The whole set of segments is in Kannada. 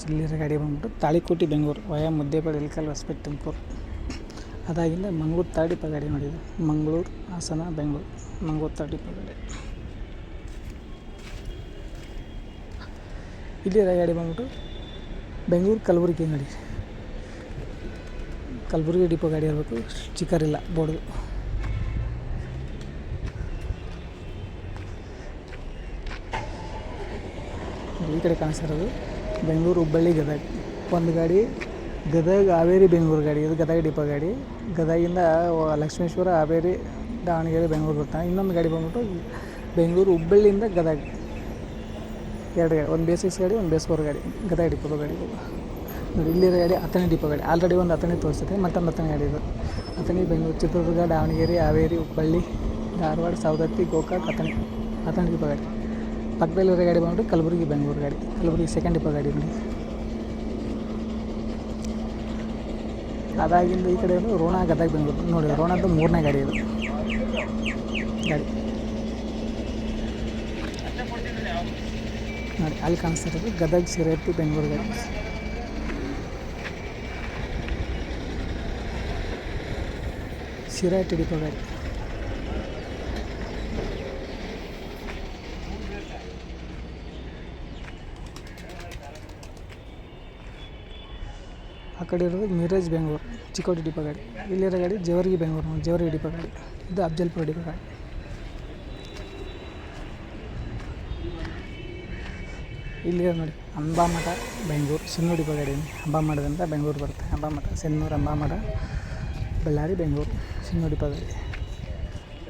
ಚಿಲ್ಲರೆ ಗಾಡಿ ಬಂದ್ಬಿಟ್ಟು ತಾಳಿಕೋಟಿ ಬೆಂಗಳೂರು ವಯಾ ಮುದ್ದೇಬೇಡ ಇಲ್ಕಲ್ ಹೊಸಪೇಟೆ ತುಮಕೂರು. ಅದಾಗಿಂದ ಮಂಗ್ಳೂರು ತಾಡಿಪ ಡಿಪ ಗಾಡಿ ನೋಡಿದ್ದು ಮಂಗಳೂರು, ಹಾಸನ, ಬೆಂಗಳೂರು. ಮಂಗ್ಳೂರು ತಾಡಿಪ ಡಿಪ ಗಾಡಿ ಇಲ್ಲಿರೋ ಗಾಡಿ ಬಂದ್ಬಿಟ್ಟು ಬೆಂಗಳೂರು ಕಲಬುರಗಿ ನೋಡಿ ಕಲಬುರಗಿ ಡಿಪೋ ಗಾಡಿ ಇರಬೇಕು. ಚಿಕ್ಕರಿಲ್ಲ ಬೋರ್ಡು ಈ ಕಡೆ ಕಾಣಿಸ್ತಿರೋದು ಬೆಂಗಳೂರು ಹುಬ್ಬಳ್ಳಿ ಗದಗ. ಒಂದು ಗಾಡಿ ಗದಗ ಹಾವೇರಿ ಬೆಂಗಳೂರು ಗಾಡಿ, ಇದು ಗದಗ ಡಿಪೋ ಗಾಡಿ. ಗದಗಿಂದ ಲಕ್ಷ್ಮೇಶ್ವರ ಹಾವೇರಿ ದಾವಣಗೆರೆ ಬೆಂಗಳೂರು ಬರ್ತಾನೆ ಇನ್ನೊಂದು ಗಾಡಿ ಬಂದ್ಬಿಟ್ಟು ಬೆಂಗಳೂರು ಹುಬ್ಬಳ್ಳಿಯಿಂದ ಗದಗ. ಎರಡು ಗಾಡಿ, ಒಂದು ಬೇಸಿಕ್ಸ್ ಗಾಡಿ, ಒಂದು ಬೇಸ್ಕೋರ್ ಗಾಡಿ. ಗದಗ ಡಿಪೋದ ಗಾಡಿ. ನೋಡಿ, ಇಲ್ಲಿರೋ ಗಾಡಿ ಹತ್ತನೇ ಡಿಪೋ ಗಾಡಿ. ಆಲ್ರೆಡಿ ಒಂದು ಹತ್ತನೇ ತೋರಿಸುತ್ತೆ ಮತ್ತೊಂದು ಹತ್ತನೇ ಗಾಡಿ ಇದು. ಹತ್ತನೇ ಬೆಂಗಳೂರು, ಚಿತ್ರದುರ್ಗ, ದಾವಣಗೆರೆ, ಹಾವೇರಿ, ಹುಬ್ಬಳ್ಳಿ, ಧಾರವಾಡ, ಸವದತ್ತಿ, ಗೋಕಾಕ್ ಹತ್ತನೇ ಹತ್ತನೇ ಡಿಪೋ ಗಾಡಿ. ಪಕ್ಕದಲ್ಲಿರೋ ಗಾಡಿ ಬಂದ್ಬಿಟ್ಟು ಕಲಬುರಗಿ, ಬೆಂಗಳೂರು ಗಾಡಿ. ಕಲಬುರಗಿ ಸೆಕೆಂಡ್ ಡಿಪೋ ಗಾಡಿ ನೋಡಿ ಅದಾಗಿಂದ ಈ ಕಡೆ ಇರೋದು ರೋಣ, ಗದಗ, ಬೆಂಗಳೂರು. ನೋಡಿ, ರೋಣದ್ದು ಮೂರನೇ ಗಾಡಿ ಇದು ಗಾಡಿ. ನೋಡಿ, ಅಲ್ಲಿ ಕಾಣಿಸ್ತಿರೋದು ಗದಗ ಸಿರತಿ ಬೆಂಗಳೂರು ಗಾಡಿ. ಶಿರಾಟಿ ಡಿಪೋ ಗಾಡಿ. ಕಡೆ ಇರೋದು ಮಿರೇಜ್ ಬೆಂಗಳೂರು, ಚಿಕ್ಕೋಡಿ ಡಿಪೋ ಗಾಡಿ. ಇಲ್ಲಿರೋ ಗಾಡಿ ಜವರ್ಗಿ ಬೆಂಗಳೂರು, ಜವರ್ಗಿ ಡಿಪೋ ಗಾಡಿ. ಇದು ಅಫ್ಜಲ್ಪುರ ಡಿಪೋ ಗಾಡಿ. ಇಲ್ಲಿ ನೋಡಿ, ಅಂಬಾಮಠ ಬೆಂಗಳೂರು ಸಿನ್ನೂರು ಡಿಪೋ ಗಾಡಿ ಅಂಬಾಮಠದಿಂದ ಬೆಂಗಳೂರು ಬರುತ್ತೆ. ಅಂಬಾಮಠ ಸಿನ್ನೂರು ಅಂಬಾಮಠ, ಬಳ್ಳಾರಿ, ಬೆಂಗಳೂರು ಸಿನ್ನೂರು ಡಿಪೋ ಗಾಡಿ.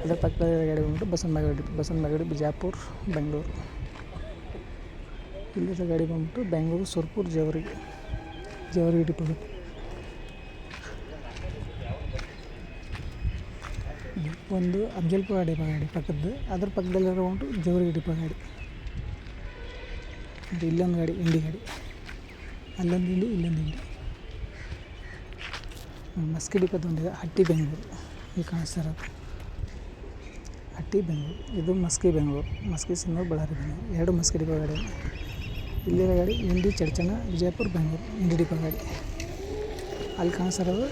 ಅದರ ಪಕ್ಕದ ಗಾಡಿ ಬಂದ್ಬಿಟ್ಟು ಬಸವನ ಡಿಪೋ ಬಸವನ ಗಾಡಿ, ಬಿಜಾಪುರ, ಬೆಂಗಳೂರು. ಇಲ್ಲಿರೋ ಗಾಡಿ ಬಂದ್ಬಿಟ್ಟು ಬೆಂಗಳೂರು, ಸುರ್ಪುರ್, ಜವರ್ಗಿ. ಜವರ್ಗಿ ಡಿಪೋ ಗಾಡಿ ಒಂದು ಅಫ್ಜಲ್ಪುರ ಡಿಪೋ ಗಾಡಿ ಪಕ್ಕದ್ದು ಅದ್ರ ಪಕ್ಕದಲ್ಲಿರೋ ಉಂಟು ಜವರ್ಗಿ ಡಿಪೋ ಗಾಡಿ ಮತ್ತು ಇಲ್ಲೊಂದು ಗಾಡಿ ಇಂಡಿ ಗಾಡಿ ಅಲ್ಲೊಂದು ಇಂಡಿ ಇಲ್ಲೊಂದು ಇಂಡಿ ಮಸ್ಕಿ ಡಿಪೋದು ಒಂದಿದೆ ಹಟ್ಟಿ ಬೆಂಗಳೂರು ಇಲ್ಲಿ ಕಾಣಿಸ್ತಾ ಇರೋದು ಹಟ್ಟಿ ಬೆಂಗಳೂರು ಇದು ಮಸ್ಕಿ ಬೆಂಗಳೂರು ಮಸ್ಕಿ ಸಿನ್ನೂರು ಬಳ್ಳಾರಿ ಬೆಂಗಳೂರು ಎರಡು ಮಸ್ಕಿ ಡಿಪೋ ಗಾಡಿ ಇಲ್ಲಿರೋ ಗಾಡಿ ಇಂಡಿ ಚಡ್ಚಣ ವಿಜಯಪುರ, ಬೆಂಗಳೂರು ಇಂಡಿ ಡಿಪೋ ಗಾಡಿ. ಅಲ್ಲಿ ಕಾಣಿಸ್ತಾ ಇರೋದು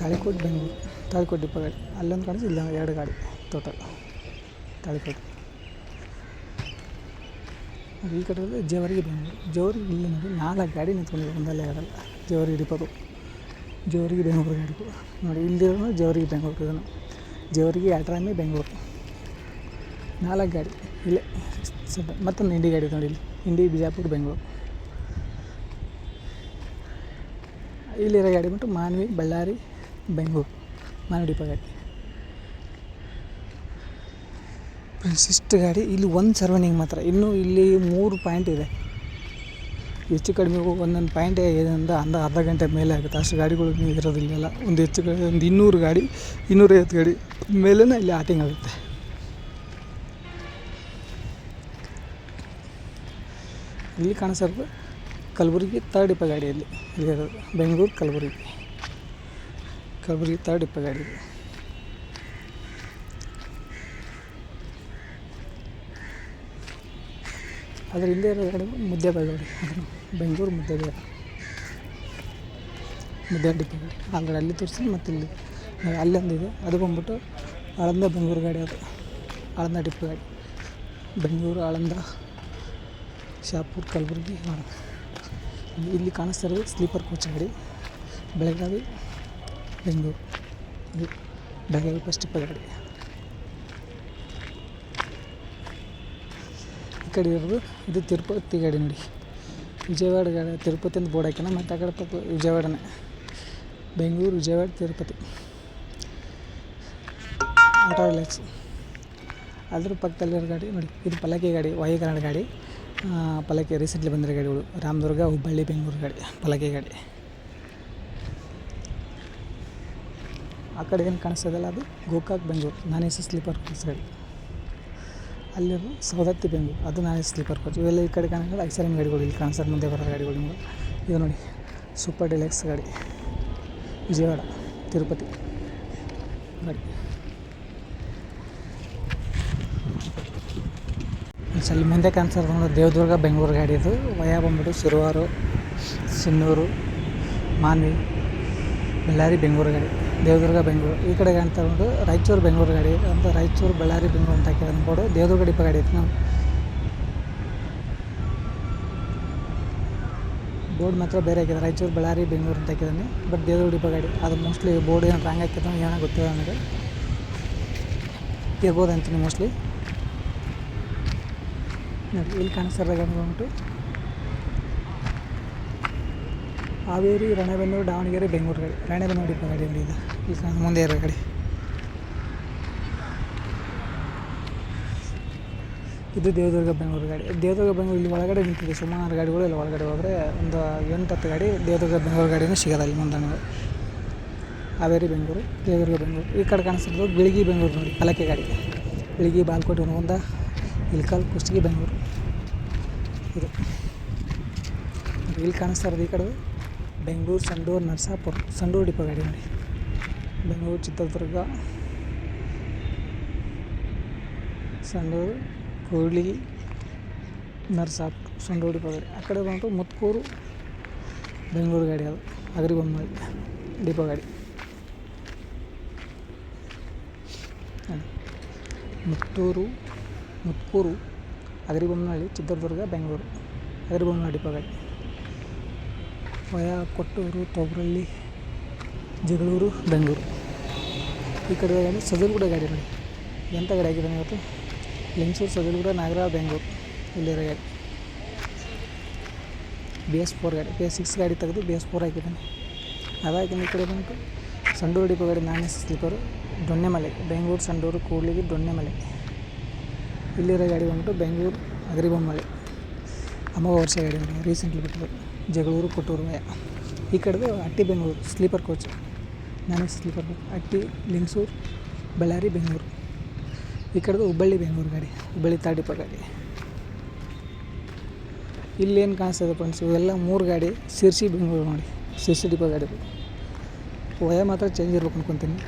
ತಾಳಿಕೋಟೆ, ಬೆಂಗಳೂರು. ತಾಳಿಕೋಟೆ ಡಿಪೋ ಗಾಡಿ. ಅಲ್ಲೊಂದು ಕಾಣಿಸಿ ಇಲ್ಲ ಎರಡು ಗಾಡಿ ಟೋಟಲ್ ತಾಳಿಕೋಟೆ. ಈ ಕಡೆ ಜವರಿಗೆ ಬೆಂಗಳೂರು. ಜವರಿಗೆ ಇಲ್ಲಿ ನೋಡಿ, ನಾಲ್ಕು ಗಾಡಿ ನಿಂತ್ಕೊಂಡಿದೆ, ಒಂದಲ್ಲ ಎರಡಲ್ಲ. ಜವರಿಗೆ ಡಿಪೋದು. ಜವರಿಗೆ ಬೆಂಗಳೂರು ಗಾಡಿ ನೋಡಿ, ಇಲ್ಲಿರೋದು ಜವರಿಗೆ ಬೆಂಗಳೂರು ಇದನ್ನು. ಜವರಿಗೆ ಅಟ್ರಾಮಿ ಬೆಂಗಳೂರು. ನಾಲ್ಕು ಗಾಡಿ. ಇಲ್ಲೇ ಸದ್ಯ ಮತ್ತೊಂದು ಇಂಡಿ ಗಾಡಿ ನೋಡಿ ಇಲ್ಲಿ. ಇಂಡಿ ಬಿಜಾಪುರ, ಬೆಂಗಳೂರು. ಇಲ್ಲಿರೋ ಗಾಡಿ ಬಿಟ್ಟು ಮಾನ್ವಿ, ಬಳ್ಳಾರಿ, ಬೆಂಗಳೂರು, ಮಾನ್ವಿ ಡಿಪೋ ಗಾಡಿ. ಫ್ರೆಂಡ್ಸ್ ಇಷ್ಟು ಗಾಡಿ, ಇಲ್ಲಿ ಒಂದು ಸರ್ವನಿಂಗ್ ಮಾತ್ರ. ಇನ್ನೂ ಇಲ್ಲಿ ಮೂರು ಪಾಯಿಂಟ್ ಇದೆ. ಹೆಚ್ಚು ಕಡಿಮೆ ಒಂದೊಂದು ಪಾಯಿಂಟ್ ಏನಂದ ಅಂದ ಅರ್ಧ ಗಂಟೆ ಮೇಲೆ ಆಗುತ್ತೆ. ಅಷ್ಟು ಗಾಡಿಗಳು ಇರೋದಿಲ್ಲ ಒಂದು ಹೆಚ್ಚು ಕಡಿಮೆ, ಒಂದು ಇನ್ನೂರು ಗಾಡಿ, ಇನ್ನೂರೈವತ್ತು ಗಾಡಿ ಮೇಲೇ ಇಲ್ಲಿ ಆಟಿಂಗ್ ಆಗುತ್ತೆ. ಇಲ್ಲಿ ಕಾಣಿಸೋದು ಕಲಬುರಗಿ ತರ್ಡ್ ಡಿಪ ಗಾಡಿಯಲ್ಲಿ ಇಲ್ಲಿರೋದು ಬೆಂಗಳೂರು ಕಲಬುರಗಿ. ಕಲಬುರಗಿ ತರ್ಡ್ ಡಿಪ ಗಾಡಿ ಅದ್ರ ಹಿಂದೆ ಇರೋ ಗಾಡಿ ಮುದ್ದೆಬೇಳೆ ಗಾಡಿ ಅದನ್ನು ಬೆಂಗಳೂರು ಮುದ್ದೆಬೇಳೆ ಮುದ್ದೆ ಡಿಪ ಗಾಡಿ ಆಲ್ರೆಡಿ ಅಲ್ಲಿ ತೋರಿಸಿ ಮತ್ತು ಇಲ್ಲಿ ಅಲ್ಲೊಂದಿದೆ ಅದು ಬಂದ್ಬಿಟ್ಟು ಆಳಂದ ಬೆಂಗಳೂರು ಗಾಡಿ ಅದು. ಆಳಂದ ಡಿಪೋ ಗಾಡಿ ಬೆಂಗಳೂರು, ಆಳಂದ. ಶಾಪುರ್ ಕಲಬುರಗಿ ಇಲ್ಲಿ ಕಾಣಿಸ್ತಾ ಇರೋದು ಸ್ಲೀಪರ್ ಕೋಚ್ ಗಾಡಿ ಬೆಳಗಾವಿ, ಬೆಂಗಳೂರು. ಇದು ಬೆಳಗಾವಿ ಫಸ್ಟ್ ಡಿಪೋ ಗಾಡಿ ಈ ಕಡೆ ಇರೋದು, ಇದು ತಿರುಪತಿ ಗಾಡಿ ನೋಡಿ. ವಿಜಯವಾಡ ಗಾಡಿ, ತಿರುಪತಿ ಅಂತ ಬೋರ್ಡ್ ಹಾಕ್ಯಾನ, ಮತ್ತು ಆ ಕಡೆ ಪಕ್ಕ ವಿಜಯವಾಡನೇ. ಬೆಂಗಳೂರು, ವಿಜಯವಾಡ, ತಿರುಪತಿ. ಆಟೋ ಅದ್ರ ಪಕ್ಕದಲ್ಲಿರೋ ಗಾಡಿ ನೋಡಿ, ಇದು ಪಲ್ಲಕ್ಕಿ ಗಾಡಿ ವಾಯುಕರಣ ಗಾಡಿ. ಪಲ್ಲಕ್ಕಿ ರೀಸೆಂಟ್ಲಿ ಬಂದಿರೋ ಗಾಡಿಗಳು. ರಾಮದುರ್ಗ, ಹುಬ್ಬಳ್ಳಿ, ಬೆಂಗಳೂರು ಗಾಡಿ ಪಲ್ಲಕ್ಕಿ ಗಾಡಿ. ಆ ಕಡೆ ಏನು ಕಾಣಿಸ್ತದಲ್ಲ ಅದು? Gokak, Bengaluru. Non A sleeper coach ಗಾಡಿ. ಅಲ್ಲಿರೋ ಸವದತ್ತಿ, ಬೆಂಗಳೂರು. ಅದು ನಾನ್ ಸ್ಲೀಪರ್ ಕೋಚ್. ಇವೆಲ್ಲ ಈ ಕಡೆ ಕಾಣಿಸೋದು ಐಸರಿನ್ ಗಾಡಿಗಳು. ಇಲ್ಲಿ ಕಾಣಿಸೋದು ಮುಂದೆ ಬರೋ ಗಾಡಿಗಳು ನಿಮಗೆ. ಇದು ನೋಡಿ, ಸೂಪರ್ ಡಿಲೆಕ್ಸ್ ಗಾಡಿ. ವಿಜಯವಾಡ, ತಿರುಪತಿ ಗಾಡಿ. ಅಲ್ಲಿ ಮುಂದೆ ಕಾಣಿಸೋದು ಬಂದು ದೇವದುರ್ಗ, ಬೆಂಗಳೂರು ಗಾಡಿ ಇದು. ವಯ ಬಂದ್ಬಿಟ್ಟು ಶಿರುವಾರು, ಸಿನ್ನೂರು, ಮಾನ್ವಿ, ಬಳ್ಳಾರಿ, ಬೆಂಗಳೂರು ಗಾಡಿ. ದೇವದುರ್ಗ, ಬೆಂಗಳೂರು. ಈ ಕಡೆ ಅಂತ ಬಂದು ರಾಯಚೂರು, ಬೆಂಗಳೂರು ಗಾಡಿ. ಅಂತ ರಾಯಚೂರು, ಬಳ್ಳಾರಿ, ಬೆಂಗಳೂರು ಅಂತ ಹಾಕಿದ್ರೆ ಅಂದ್ಬೋದು ದೇವದುರ್ಗ ಡಿಪ ಗಾಡಿ ಐತೆ ನಾವು ಬೋರ್ಡ್ ಮಾತ್ರ ಬೇರೆ ಹಾಕಿದ್ದಾರೆ ರಾಯಚೂರು, ಬಳ್ಳಾರಿ, ಬೆಂಗಳೂರು ಅಂತ ಹಾಕಿದ್ದಾನೆ. ಬಟ್ ದೇವದುರ್ಗ ಡಿಪ ಗಾಡಿ. ಅದು ಮೋಸ್ಟ್ಲಿ ಬೋರ್ಡ್ ಏನು ರಾಂಗ್ ಹಾಕಿದ್ದಾನೆ ಏನೋ ಗೊತ್ತಿಲ್ಲ ನನಗೆ. ಇರ್ಬೋದು ಅಂತೀನಿ ಮೋಸ್ಟ್ಲಿ ನೋಡಿ ಇಲ್ಲಿ ಕಾಣಿಸ್ತಾರೆ ಬಂದ್ಬಿಟ್ಟು ಹಾವೇರಿ, ರಾಣೆಬೆನ್ನೂರು, ದಾವಣಗೆರೆ, ಬೆಂಗಳೂರು ಗಾಡಿ ರಾಣೆಬೆನ್ನೂರು ಇಪ್ಪ ಗಾಡಿ ಇಲ್ಲಿ ಈಗ ಮುಂದೆ ಇರೋ ಗಾಡಿ ಇದು ದೇವದುರ್ಗ, ಬೆಂಗಳೂರು ಗಾಡಿ. ದೇವದುರ್ಗ, ಬೆಂಗಳೂರು ಇಲ್ಲಿ ಒಳಗಡೆ ನಿಂತಿದೆ. ಸುಮಾರು ಗಾಡಿಗಳು ಇಲ್ಲಿ ಒಳಗಡೆ ಹೋದರೆ ಒಂದು ಎಂಟು ಹತ್ತು ಗಾಡಿ ದೇವದುರ್ಗ, ಬೆಂಗಳೂರು ಗಾಡಿನೂ ಸಿಗೋದ ಇಲ್ಲಿ ಮುಂದೆ ಹಾವೇರಿ, ಬೆಂಗಳೂರು, ದೇವದುರ್ಗ, ಬೆಂಗಳೂರು. ಈ ಕಡೆ ಕಾಣಿಸ್ತಿರೋದು ಬಿಳಿಗಿ, ಬೆಂಗಳೂರು ನೋಡಿ. ಪಲಕೆ ಗಾಡಿ. ಬಿಳಿಗಿ, ಬಾಲ್ಕೋಟೆ ಹೊಂದ ಇಲ್ಕಲ್ ಕುಷ್ಟಗಿ ಬೆಂಗಳೂರು. ಇದು. ಇಲ್ಲಿ ಕಾಣಿಸ್ತಾ ಇರೋದು ಈ ಕಡೆ. ಬೆಂಗಳೂರು, ಸಂಡೂರು, ನರಸಾಪುರ, ಸಂಡೂರು ಡಿಪೋ ಗಾಡಿ ನೋಡಿ. ಬೆಂಗಳೂರು, ಚಿತ್ರದುರ್ಗ, ಸಂಡೂರು ಕೂಡ್ಲಿ ನರಸಾಪುರ, ಸಂಡೂರು ಡಿಪೋ ಗಾಡಿ. ಆ ಕಡೆ ಬಂತು ಮುತ್ಕೂರು, ಬೆಂಗಳೂರು ಗಾಡಿ ಅದು. ಅಗರಿಬೊಮ್ಮಳಿ ಡಿಪೋ ಗಾಡಿ. ಮುತ್ತೂರು ಮುತ್ಕೂರು ಅಗರಿಬೊಮ್ಮನಹಳ್ಳಿ ಚಿತ್ರದುರ್ಗ, ಬೆಂಗಳೂರು. ಅಗರಿಬೊಮ್ಮನಹಳ್ಳಿ ಪಗಡೆ. ಗಾಡಿ ವಯ ಕೊಟ್ಟೂರು ತೊಗರಳ್ಳಿ ಜಗಳೂರು, ಬೆಂಗಳೂರು. ಈ ಕಡೆ ಗಾಡಿ ಸದಲ್ಗುಡ ಗಾಡಿ ನೋಡಿ. ಎಂಥ ಗಾಡಿ ಆಗಿದ್ದಾನೆ ಇವತ್ತು? ಲಿಂಗ್ಸೂರು, ಸದಲ್ಗುಡ ನಾಗರ ಬೆಂಗಳೂರು. ಇಲ್ಲಿರೋ ಗಾಡಿ. ಬಿ ಎಸ್ ಫೋರ್ ಗಾಡಿ. ಬಿ ಎಸ್ ಸಿಕ್ಸ್ ಗಾಡಿ ತೆಗೆದು ಬಿ ಎಸ್ ಫೋರ್ ಹಾಕಿದ್ದಾನೆ. ಅದಾಗಿನ ಈ ಕಡೆ ಬಂತು ಸಂಡೂರು ಡಿಪೋ ಗಾಡಿ ನಾನ್ ಸ್ಲೀಪರು, ದೊಣ್ಣೆಮಲೆ. ಬೆಂಗಳೂರು, ಸಂಡೂರು, ಕೂಡ್ಲಿಗಿ, ದೊಣ್ಣೆಮಲೆ. ಇಲ್ಲಿರೋ ಗಾಡಿ ಬಂದ್ಬಿಟ್ಟು ಬೆಂಗಳೂರು ಅಗ್ರಿಬೊಮ್ಮಳೆ ಅಮೋಘ ವರ್ಷ ಗಾಡಿ ರೀಸೆಂಟ್ಲಿ ಬಿಟ್ಟಿದ್ದು ಜಗಳೂರು, ಕೊಟ್ಟೂರು ಈ ಕಡೆದು Hatti Bengaluru sleeper coach non sleeper coach Hatti Lingsugur, Ballari, Bengaluru. ಈ ಕಡೆದು ಹುಬ್ಬಳ್ಳಿ, ಬೆಂಗಳೂರು ಗಾಡಿ. ಹುಬ್ಬಳ್ಳಿ ತಾಡಿಪ ಡಿಪೋ ಗಾಡಿ. ಇಲ್ಲೇನು ಕಾಣಿಸ್ತದೆ ಫ್ರೆಂಡ್ಸ್ ಇವೆಲ್ಲ ಮೂರು ಗಾಡಿ ಶಿರ್ಸಿ, ಬೆಂಗಳೂರು ನೋಡಿ. ಶಿರ್ಸಿ ಡಿಪೋ ಗಾಡಿ ವಯ ಮಾತ್ರ ಚೇಂಜ್ ಇರ್ಬೇಕು ಅನ್ಕೊತೀನಿ.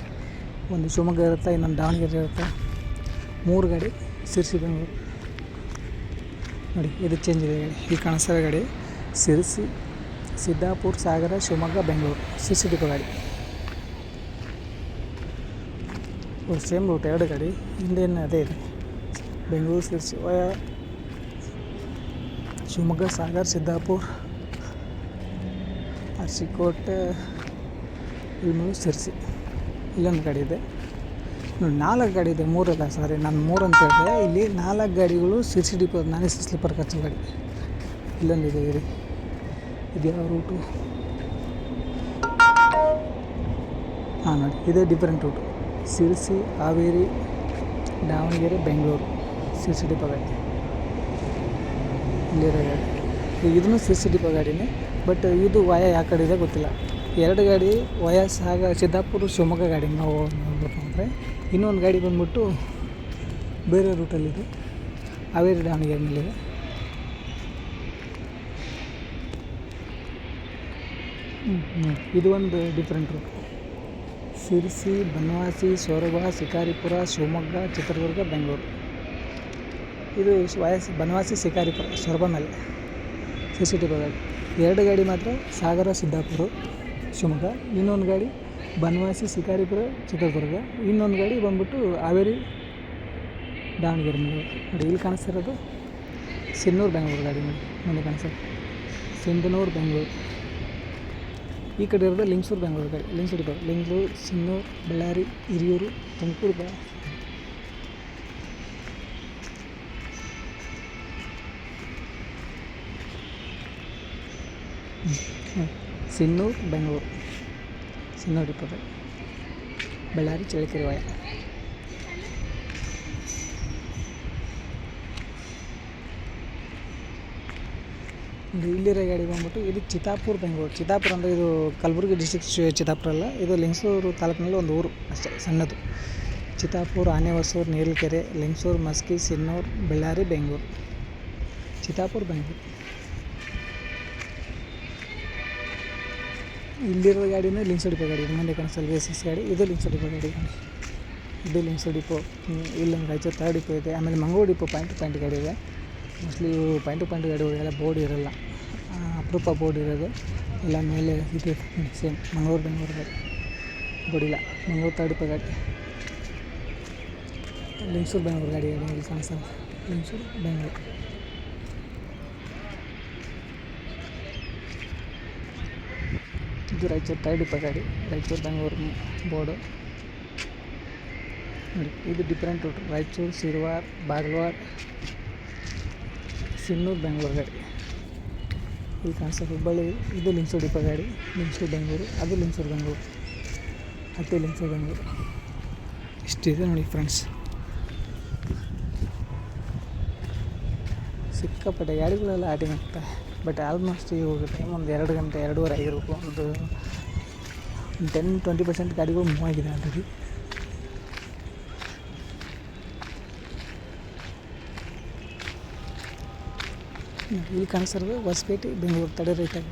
ಒಂದು ಶಿವಮೊಗ್ಗ ಇರುತ್ತೆ, ಇನ್ನೊಂದು ದಾವಣಗೆರೆ ಇರುತ್ತೆ. ಮೂರು ಗಾಡಿ ಶಿರ್ಸಿ ಬೆಂಗಳೂರು ನೋಡಿ, ಇದು ಚೇಂಜ್ ಇದೆ ಗಾಡಿ ಈ ಇದೆ ಗಾಡಿ. ಶಿರ್ಸಿ ಸಿದ್ದಾಪುರ ಸಾಗರ, ಶಿವಮೊಗ್ಗ, ಬೆಂಗಳೂರು. ಶಿರ್ಸಿ ಡಿಪೋ ಗಾಡಿ. ಸೇಮ್ ರೂಟ್ ಎರಡು ಗಾಡಿ. ಹಿಂದೇನು ಅದೇ ಇದೆ. ಬೆಂಗಳೂರು ಶಿರ್ಸಿ ಶಿವಮೊಗ್ಗ, ಸಾಗರ್, ಸಿದ್ದಾಪುರ, ಅರಸಿಕೋಟೆ ಇನ್ನು ಸಿರ್ಸಿ. ಇಲ್ಲೊಂದು ಗಾಡಿ ಇದೆ. ನೋಡಿ ನಾಲ್ಕು ಗಾಡಿ ಇದೆ ಮೂರಲ್ಲ ಸಾರಿ ನಾನು ಮೂರು ಅಂತ ಹೇಳಿದೆ. ಇಲ್ಲಿ ನಾಲ್ಕು ಗಾಡಿಗಳು C C D depot non sleeper ಕಚ್ಚ ಗಾಡಿ. ಇಲ್ಲೊಂದಿದೆ, ಇರಿ. ಇದು ಯಾವ ರೂಟು ಹಾಂ, ನೋಡಿ, ಇದೇ different route Sirsi Haveri, Davanagere, Bengaluru C C D ಗಾಡಿ. ಇಲ್ಲಿರೋ ಗಾಡಿ. ಇದನ್ನು ಸಿ ಸಿ ಡಿ ಗಾಡಿನೇ ಬಟ್ ಇದು ವಯ ಯಾವ ಕಡೆ ಇದೆ ಗೊತ್ತಿಲ್ಲ. ಎರಡು ಗಾಡಿ ವಯಸ್ಸಾಗ ಸಾಗ, ಸಿದ್ದಾಪುರ, ಶಿವಮೊಗ್ಗ ಗಾಡಿ ನಾವು ನೋಡ್ಬೇಕು ಅಂದರೆ ಇನ್ನೊಂದು ಗಾಡಿ ಬಂದ್ಬಿಟ್ಟು ಬೇರೆ ರೂಟಲ್ಲಿದೆ ಹಾವೇರಿ ದಾವಣಗೆರೆ. ಇದು. ಒಂದು ಡಿಫ್ರೆಂಟ್ ರೂಟ್ ಶಿರ್ಸಿ ಬನವಾಸಿ, ಸೊರಬ, ಶಿಕಾರಿಪುರ, ಶಿವಮೊಗ್ಗ, ಚಿತ್ರದುರ್ಗ, ಬೆಂಗಳೂರು. ಇದು ವಯಸ್ ಬನವಾಸಿ, ಶಿಕಾರಿಪುರ, ಸೊರಬ ಮೇಲೆ. ಸಿ ಸಿ ಟಿ ಎರಡು ಗಾಡಿ ಮಾತ್ರ ಸಾಗರ, ಸಿದ್ದಾಪುರ, ಶಿವಮೊಗ್ಗ. ಇನ್ನೊಂದು ಗಾಡಿ ಬನವಾಸಿ ಶಿಕಾರಿಪುರ, ಚಿತ್ರದುರ್ಗ. ಇನ್ನೊಂದು ಗಾಡಿ ಬಂದ್ಬಿಟ್ಟು ಹಾವೇರಿ, ದಾವಣಗೆರೆ ಮೇಲೆ. ನೋಡಿ, ಇಲ್ಲಿ ಕಾಣಿಸ್ತಿರೋದು ಸಿನ್ನೂರು, ಬೆಂಗಳೂರು ಗಾಡಿ ನೋಡಿ. ಮುಂದೆ ಸಿಂಧನೂರು, ಬೆಂಗಳೂರು. ಈ ಕಡೆ ಇರೋದು ಲಿಂಗ್ಸೂರು, ಬೆಂಗಳೂರು ಗಾಡಿ. ಲಿಂಗ್ಸೂರು ಬರೋದು ಲಿಂಗ್ಳೂರು, ಸಿನ್ನೂರು, ಬಳ್ಳಾರಿ, ಹಿರಿಯೂರು, ತುಮಕೂರು ಬ ಸಿನ್ನೂರು, ಬೆಂಗಳೂರು. ಡಿಪೋ ಗಾಡಿ ಬಳ್ಳಾರಿ ಚಳ್ಳಕೆರೆ ಇದು ಇಲ್ಲಿರೋ ಗಾಡಿ ಬಂದ್ಬಿಟ್ಟು ಇದು ಚಿತ್ತಾಪುರ, ಬೆಂಗಳೂರು. ಚಿತ್ತಾಪುರ ಅಂದರೆ ಇದು ಕಲಬುರಗಿ ಡಿಸ್ಟಿಕ್ ಚಿತ್ತಾಪುರ ಅಲ್ಲ, ಇದು ಲಿಂಗಸೂರು ತಾಲೂಕಿನಲ್ಲಿ ಒಂದು ಊರು ಅಷ್ಟೇ, ಸಣ್ಣದು. ಚಿತ್ತಾಪುರ ಆನೆಹೊಸೂರು ನೀರಲ್ಕೆರೆ ಲಿಂಗಸೂರು, ಮಸ್ಕಿ, ಸಿನ್ನೂರು, ಬಳ್ಳಾರಿ, ಬೆಂಗಳೂರು. ಚಿತ್ತಾಪುರ, ಬೆಂಗಳೂರು. ಇಲ್ಲಿರೋ ಗಾಡಿನೇ ಲಿಂಗ್ಸೋ ಡಿಪೋ ಗಾಡಿ, ಮುಂದೆ ಕಾಣಿಸಲ್ಲ ಎಸ್ ಎಸ್ ಗಾಡಿ, ಇದು ಲಿಂಕ್ಸ್ ಡಿಪೋ ಗಾಡಿ ಇದು ಲಿಂಗ್ಸೋ ಡಿಪೋ ಇಲ್ಲೊಂದು ರಾಯಚೂರು ಥರ್ಡ್ ಡಿಪೋ ಇದೆ. ಆಮೇಲೆ Mangaluru depot point to point ಗಾಡಿ ಇದೆ. ಮೋಸ್ಟ್ಲಿ ಇವು ಪಾಯಿಂಟ್ ಟು ಪಾಯಿಂಟ್ ಗಾಡಿಗಳೆಲ್ಲ ಬೋರ್ಡ್ ಇರಲ್ಲ. ಅಪರೂಪ ಬೋರ್ಡ್ ಇರೋದು. ಇಲ್ಲ ಮೇಲೆ ಇದು ಸೇಮ್ ಮಂಗಳೂರು ಬೆಂಗಳೂರು ಗಾಡಿ. ಬೋರ್ಡಿಲ್ಲ ಮಂಗಳೂರು ತರ್ಡ್ ಗಾಡಿ. ಲಿಂಗ್ಸೂರು ಬೆಂಗಳೂರು ಗಾಡಿ ಇಲ್ಲಿ ಕಾಣಿಸಲ್ಲ ಲಿಂಗ್ಸೂರು ಬೆಂಗಳೂರು ಇದು ರಾಯಚೂರು ಡಿಪ್ಪ ಗಾಡಿ ರಾಯಚೂರು ಬೆಂಗಳೂರು ಬೋರ್ಡು. ನೋಡಿ, ಇದು ಡಿಫ್ರೆಂಟ್ ರೂಟ್. ರಾಯಚೂರು, ಸಿರ್ವಾರ್ ಬಾಗಲವಾಡ ಸಿನ್ನೂರು, ಬೆಂಗಳೂರು ಗಾಡಿ. ಇಲ್ಲಿ ಕಾಣಿಸ್ತದೆ ಹುಬ್ಬಳ್ಳಿ, ಇದು ಲಿಂಗ್ಸೂರು ಡಿಪ ಗಾಡಿ ಲಿಂಗ್ಸೂರು ಬೆಂಗಳೂರು, ಅದು ಲಿಂಗ್ಸೂರು ಬೆಂಗಳೂರು, ಅದು ಲಿಂಗ್ಸೂರು ಬೆಂಗಳೂರು. ಇಷ್ಟಿದೆ ನೋಡಿ ಫ್ರೆಂಡ್ಸ್. ಸಿಕ್ಕಾಪಟ್ಟೆ ಗಾಡಿಗಳೆಲ್ಲ ಆಟಿಂಗ್ ಆಗ್ತವೆ ಬಟ್ ಆಲ್ಮೋಸ್ಟ್ ಇವಾಗ ಟೈಮ್ ಒಂದು ಎರಡು ಗಂಟೆ, ಎರಡೂವರೆ ಆಗಿರಬೇಕು. ಒಂದು ಟೆನ್ ಟ್ವೆಂಟಿ ಪರ್ಸೆಂಟ್ ಗಾಡಿಗಳು ಮೂವ್ ಆಗಿದೆ ಆಲ್ರೆಡಿ ಇಲ್ಲಿ ಕಾಣಿಸ್ತಿರೋದು ಹೊಸಪೇಟೆ, ಬೆಂಗಳೂರು. ತಡೆ ಆಗಿ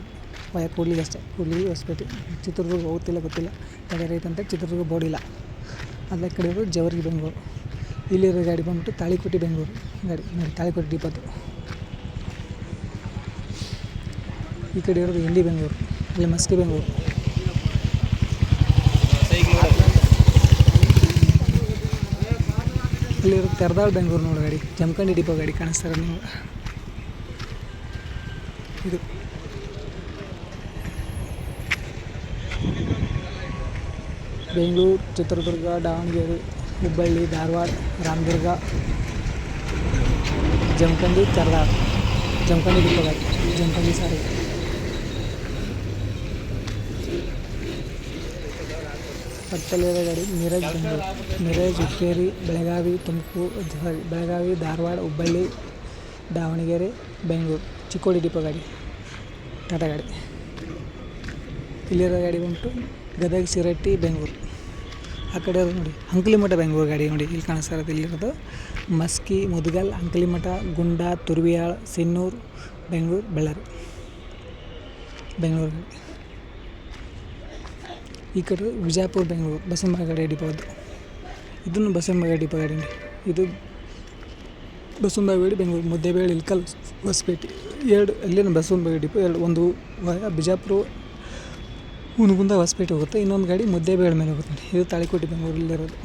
ವಯ, ಕೂಡ್ಲಿಗೆ ಅಷ್ಟೇ. ಕೂಡ್ಲಿ ಹೊಸಪೇಟೆ. ಚಿತ್ರದುರ್ಗ ಹೋಗ್ತಿಲ್ಲ ಗೊತ್ತಿಲ್ಲ. ತಡೆ ರೈಟ್ ಅಂತ ಚಿತ್ರದುರ್ಗ ಬೋರ್ಡ್ ಇಲ್ಲ. ಅದ್ರ ಕಡೆ ಜವರ್ಗಿ ಬೆಂಗಳೂರು. ಇಲ್ಲಿರೋ ಗಾಡಿ ಬಂದ್ಬಿಟ್ಟು ತಾಳಿಕೋಟೆ ಬೆಂಗಳೂರು. ಗಾಡಿ ನೋಡಿ ತಾಳಿಕೋಟೆ ಡಿಪೋದು ಈ ಕಡೆ ಇರೋದು ಎಲ್ಲಿ ಬೆಂಗಳೂರು ಇಲ್ಲಿ ಮಸ್ಕಿ ಬೆಂಗಳೂರು. ಇರೋದು ತೆರದಾಳ್ ಬೆಂಗಳೂರು ನೋಡಿ ಗಾಡಿ, ಜಮಖಂಡಿ ಡಿಪೋ ಗಾಡಿ ಕಾಣಿಸ್ತಾರೆ ನೀವು ಇದು. ಬೆಂಗಳೂರು, ಚಿತ್ರದುರ್ಗ, ದಾವಣಗೆರೆ, ಹುಬ್ಬಳ್ಳಿ, ಧಾರವಾಡ, ರಾಮದುರ್ಗ, ಜಮಖಂಡಿ, ತೆರದಾಳ್. ಜಮಖಂಡಿ ಡಿಪೋ ಗಾಡಿ, ಜಮಖಂಡಿ ಸಾರಿಗೆ ಪಕ್ಕದಲ್ಲಿರೋ ಗಾಡಿ ಮಿರಜ್ ಬೆಂಗಳೂರು ಮಿರಜ್ ಹುಕ್ಕೇರಿ, ಬೆಳಗಾವಿ, ತುಮಕೂರು ಬೆಳಗಾವಿ, ಧಾರವಾಡ, ಹುಬ್ಬಳ್ಳಿ, ದಾವಣಗೆರೆ, ಬೆಂಗಳೂರು, ಚಿಕ್ಕೋಡಿ ಡಿಪೋ ಗಾಡಿ, ಟಾಟಾ ಗಾಡಿ. ಇಲ್ಲಿರೋ ಗಾಡಿ ಉಂಟು ಗದಗ, ಶಿರಟ್ಟಿ, ಬೆಂಗಳೂರು. ಆ ಕಡೆ ನೋಡಿ ಅಂಕಲಿಮಠ ಬೆಂಗಳೂರು ಗಾಡಿ ನೋಡಿ, ಇಲ್ಲಿ ಕಾಣಿಸ್ತಾ ಇಲ್ಲಿರೋದು. ಮಸ್ಕಿ, ಮುದಗಲ್ ಅಂಕಲಿಮಠ ಗುಂಡ, ತುರ್ವಿಯಾಳ್, ಸಿನ್ನೂರು, ಬೆಂಗಳೂರು, ಬಳ್ಳಾರಿ. ಬೆಂಗಳೂರು ಈ ಕಡೆ ವಿಜಯಪುರ, ಬೆಂಗಳೂರು ಡಿಪೋ ಅದು ಇದನ್ನು ಬಸವನ ಗಾಡಿ ಡಿಪೋ ಗಾಡಿ ಇದು ಬಸವನಬಾಗೇಡಿ ಬೆಂಗಳೂರು ಮುದ್ದೇಬೇಳೆ ಇಲ್ಕಲ್ ಹೊಸಪೇಟೆ. ಎರಡು, ಅಲ್ಲಿನ ಬಸವನಬಾಗೇಡಿ ಡಿಪೋ ಎರಡು, ಒಂದು ಬಿಜಾಪುರ ಹುನಗುಂದ ಹೊಸಪೇಟೆ ಹೋಗುತ್ತೆ. ಇನ್ನೊಂದು ಗಾಡಿ ಮುದ್ದೇಬೇಳೆ ಮೇಲೆ ಹೋಗುತ್ತೆ. ಇದು ತಾಳಿಕೋಟೆ, ಬೆಂಗಳೂರಲ್ಲಿರೋದು.